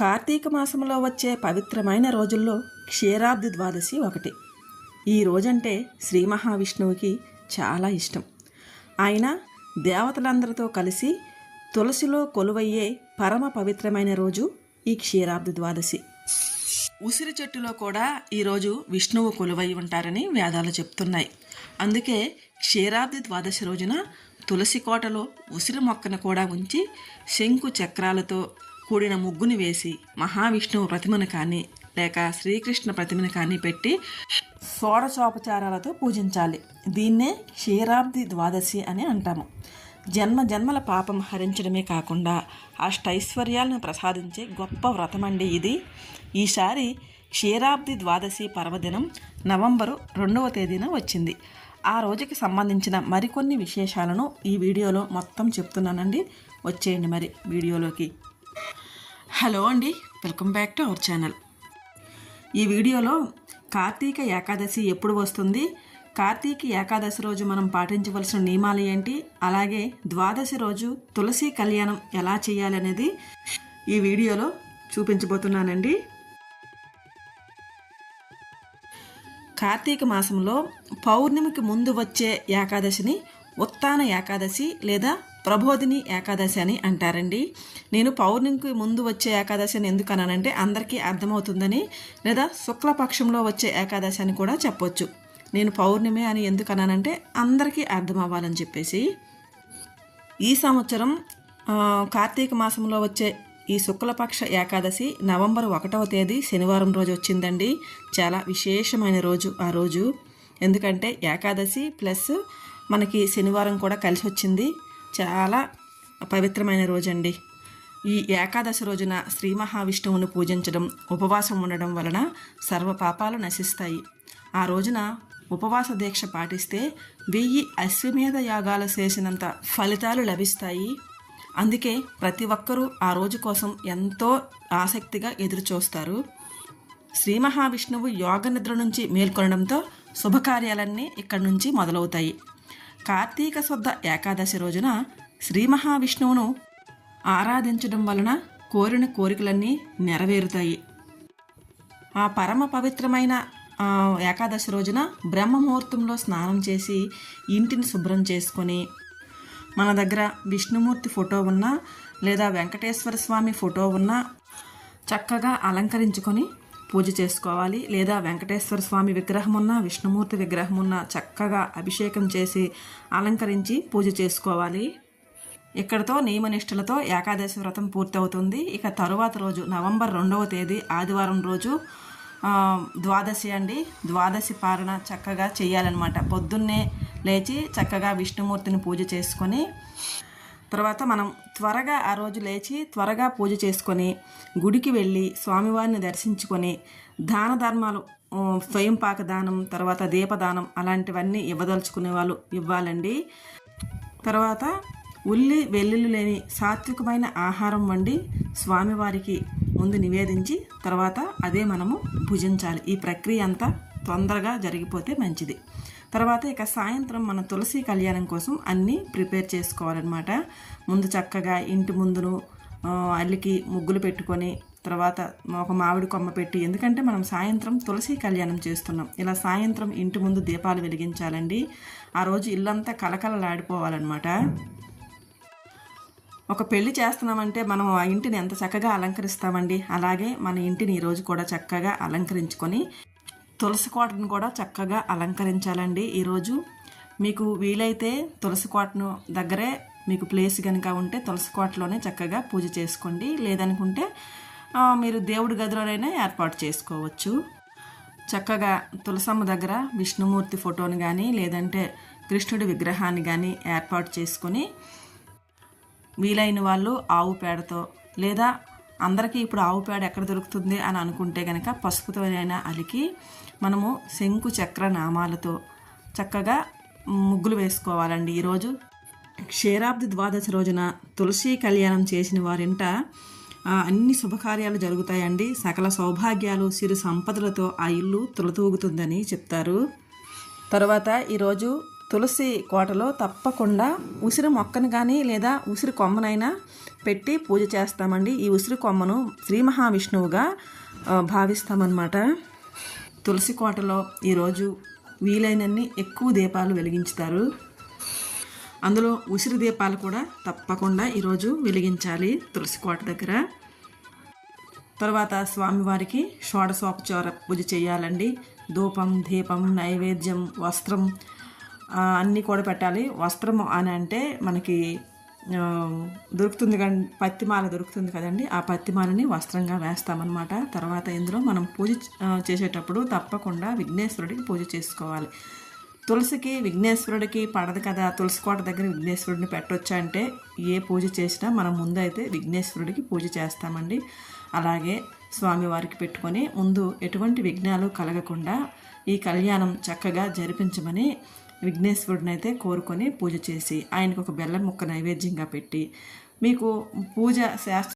కార్తీక మాసంలో వచ్చే పవిత్రమైన రోజుల్లో క్షీరాబ్ది ద్వాదశి ఒకటి. ఈ రోజంటే శ్రీ మహావిష్ణువుకి చాలా ఇష్టం. ఆయన దేవతలందరితో కలిసి తులసిలో కొలువయ్యే పరమ పవిత్రమైన రోజు ఈ క్షీరాబ్ది ద్వాదశి. ఉసిరి చెట్టులో కూడా ఈరోజు విష్ణువు కొలువై ఉంటారని వేదాలు చెప్తున్నాయి. అందుకే క్షీరాబ్ది ద్వాదశి రోజున తులసి కోటలో ఉసిరి మొక్కను కూడా ఉంచి శంకు చక్రాలతో కూడిన ముగ్గుని వేసి మహావిష్ణువు ప్రతిమను కానీ లేక శ్రీకృష్ణ ప్రతిమను కానీ పెట్టి షోడశోపచారాలతో పూజించాలి. దీన్నే క్షీరాబ్ది ద్వాదశి అని అంటాము. జన్మ జన్మల పాపం హరించడమే కాకుండా అష్టైశ్వర్యాలను ప్రసాదించే గొప్ప వ్రతమండి ఇది. ఈసారి క్షీరాబ్ది ద్వాదశి పర్వదినం నవంబరు రెండవ తేదీన వచ్చింది. ఆ రోజుకి సంబంధించిన మరికొన్ని విశేషాలను ఈ వీడియోలో మొత్తం చెప్తున్నానండి. వచ్చేయండి మరి వీడియోలోకి. హలో అండి welcome back to our channel. ఈ వీడియోలో కార్తీక ఏకాదశి ఎప్పుడు వస్తుంది? కార్తీక ఏకాదశి రోజు మనం పాటించవలసిన నియమాలు ఏంటి? అలాగే ద్వాదశి రోజు తులసి కళ్యాణం ఎలా చేయాలనేది ఈ వీడియోలో చూపించబోతున్నానండి. కార్తీక మాసంలో పౌర్ణమికి ముందు వచ్చే ఏకాదశిని ఉత్తాన ఏకాదశి లేదా ప్రబోధిని ఏకాదశి అని అంటారండి. నేను పౌర్ణమికి ముందు వచ్చే ఏకాదశి అని ఎందుకు అన్నానంటే అందరికీ అర్థమవుతుందని లేదా శుక్లపక్షంలో వచ్చే ఏకాదశి అని కూడా చెప్పొచ్చు. నేను పౌర్ణమి అని ఎందుకు అన్నానంటే అందరికీ అర్థం అవ్వాలని చెప్పేసి. ఈ సంవత్సరం కార్తీక మాసంలో వచ్చే ఈ శుక్లపక్ష ఏకాదశి నవంబర్ ఒకటవ తేదీ శనివారం రోజు వచ్చిందండి. చాలా విశేషమైన రోజు ఆ రోజు. ఎందుకంటే ఏకాదశి ప్లస్ మనకి శనివారం కూడా కలిసి వచ్చింది. చాలా పవిత్రమైన రోజండి. ఈ ఏకాదశి రోజున శ్రీ మహావిష్ణువును పూజించడం ఉపవాసం ఉండడం వలన సర్వ పాపాలు నశిస్తాయి. ఆ రోజున ఉపవాస దీక్ష పాటిస్తే వెయ్యి అశ్వమేధ యాగాలు చేసినంత ఫలితాలు లభిస్తాయి. అందుకే ప్రతి ఒక్కరూ ఆ రోజు కోసం ఎంతో ఆసక్తిగా ఎదురుచూస్తారు. శ్రీ మహావిష్ణువు యోగ నిద్ర నుంచి మేల్కొనడంతో శుభకార్యాలన్నీ ఇక్కడి నుంచి మొదలవుతాయి. కార్తీక శుద్ధ ఏకాదశి రోజున శ్రీ మహావిష్ణువును ఆరాధించడం వలన కోరిన కోరికలన్నీ నెరవేరుతాయి. ఆ పరమ పవిత్రమైన ఏకాదశి రోజున బ్రహ్మముహూర్తంలో స్నానం చేసి ఇంటిని శుభ్రం చేసుకొని మన దగ్గర విష్ణుమూర్తి ఫోటో ఉన్నా లేదా వెంకటేశ్వర స్వామి ఫోటో ఉన్నా చక్కగా అలంకరించుకొని పూజ చేసుకోవాలి. లేదా వెంకటేశ్వర స్వామి విగ్రహం విష్ణుమూర్తి విగ్రహం చక్కగా అభిషేకం చేసి అలంకరించి పూజ చేసుకోవాలి. ఇక్కడతో నియమనిష్టలతో ఏకాదశి వ్రతం పూర్తవుతుంది. ఇక తరువాత రోజు నవంబర్ రెండవ తేదీ ఆదివారం రోజు ద్వాదశి అండి. ద్వాదశి పారణ చక్కగా చేయాలన్నమాట. పొద్దున్నే లేచి చక్కగా విష్ణుమూర్తిని పూజ చేసుకొని తర్వాత మనం త్వరగా ఆ రోజు లేచి త్వరగా పూజ చేసుకొని గుడికి వెళ్ళి స్వామివారిని దర్శించుకొని దాన ధర్మాలు స్వయం పాక దానం తర్వాత దీపదానం అలాంటివన్నీ ఇవ్వదలుచుకునే వాళ్ళు ఇవ్వాలండి. తర్వాత ఉల్లి వెల్లుల్లి లేని సాత్వికమైన ఆహారం వండి స్వామివారికి ముందు నివేదించి తర్వాత అదే మనము భుజించాలి. ఈ ప్రక్రియ అంతా తొందరగా జరిగిపోతే మంచిది. తర్వాత ఇక సాయంత్రం మన తులసి కళ్యాణం కోసం అన్నీ ప్రిపేర్ చేసుకోవాలన్నమాట. ముందు చక్కగా ఇంటి ముందును అల్లికి ముగ్గులు పెట్టుకొని తర్వాత ఒక మామిడి కొమ్మ పెట్టి ఎందుకంటే మనం సాయంత్రం తులసి కళ్యాణం చేస్తున్నాం. ఇలా సాయంత్రం ఇంటి ముందు దీపాలు వెలిగించాలండి. ఆ రోజు ఇల్లంతా కలకలలాడిపోవాలన్నమాట ఒక పెళ్ళి చేస్తున్నామంటే మనం ఆ ఇంటిని ఎంత చక్కగా అలంకరిస్తామండి. అలాగే మన ఇంటిని ఈరోజు కూడా చక్కగా అలంకరించుకొని తులసి కోటను కూడా చక్కగా అలంకరించాలండి. ఈరోజు మీకు వీలైతే తులసి కోటను దగ్గరే మీకు ప్లేస్ కనుక ఉంటే తులసి కోటలోనే చక్కగా పూజ చేసుకోండి. లేదనుకుంటే మీరు దేవుడి గదిలోనైనా ఏర్పాటు చేసుకోవచ్చు. చక్కగా తులసమ్మ దగ్గర విష్ణుమూర్తి ఫోటోని కానీ లేదంటే కృష్ణుడి విగ్రహాన్ని కానీ ఏర్పాటు చేసుకొని వీలైన వాళ్ళు ఆవు పేడతో లేదా అందరికీ ఇప్పుడు ఆవు పేడ ఎక్కడ దొరుకుతుంది అని అనుకుంటే కనుక పసుపుతోనైనా అలికి మనము శంకు చక్ర నామాలతో చక్కగా ముగ్గులు వేసుకోవాలండి. ఈరోజు క్షీరాబ్ది ద్వాదశి రోజున తులసి కళ్యాణం చేసిన వారింట అన్ని శుభకార్యాలు జరుగుతాయండి. సకల సౌభాగ్యాలు సిరు సంపదలతో ఆ ఇల్లు తులతూగుతుందని చెప్తారు. తర్వాత ఈరోజు తులసి కోటలో తప్పకుండా ఉసిరి మొక్కను కానీ లేదా ఉసిరి కొమ్మనైనా పెట్టి పూజ చేస్తామండి. ఈ ఉసిరి కొమ్మను శ్రీ మహావిష్ణువుగా భావిస్తామన్నమాట. తులసి కోటలో ఈరోజు వీలైనన్ని ఎక్కువ దీపాలు వెలిగించుతారు. అందులో ఉసిరి దీపాలు కూడా తప్పకుండా ఈరోజు వెలిగించాలి తులసి కోట దగ్గర. తర్వాత స్వామివారికి షోడశోపచార పూజ చేయాలండి. ధూపం దీపం నైవేద్యం వస్త్రం అన్నీ కూడా పెట్టాలి. వస్త్రము అని అంటే మనకి దొరుకుతుంది కానీ పత్తిమాల దొరుకుతుంది కదండి. ఆ పత్తిమాలని వస్త్రంగా వేస్తామన్నమాట. తర్వాత ఇందులో మనం పూజ చేసేటప్పుడు తప్పకుండా విఘ్నేశ్వరుడికి పూజ చేసుకోవాలి. తులసికి విఘ్నేశ్వరుడికి పడదు కదా. తులసి కోట దగ్గర విఘ్నేశ్వరుడిని పెట్టొచ్చంటే ఏ పూజ చేసినా మనం ముందైతే విఘ్నేశ్వరుడికి పూజ చేస్తామండి. అలాగే స్వామివారికి పెట్టుకొని ముందు ఎటువంటి విఘ్నాలు కలగకుండా ఈ కళ్యాణం చక్కగా జరిపించమని విఘ్నేశ్వరుడిని అయితే కోరుకొని పూజ చేసి ఆయనకు ఒక బెల్లం ముక్క నైవేద్యంగా పెట్టి మీకు పూజ శాస్త్ర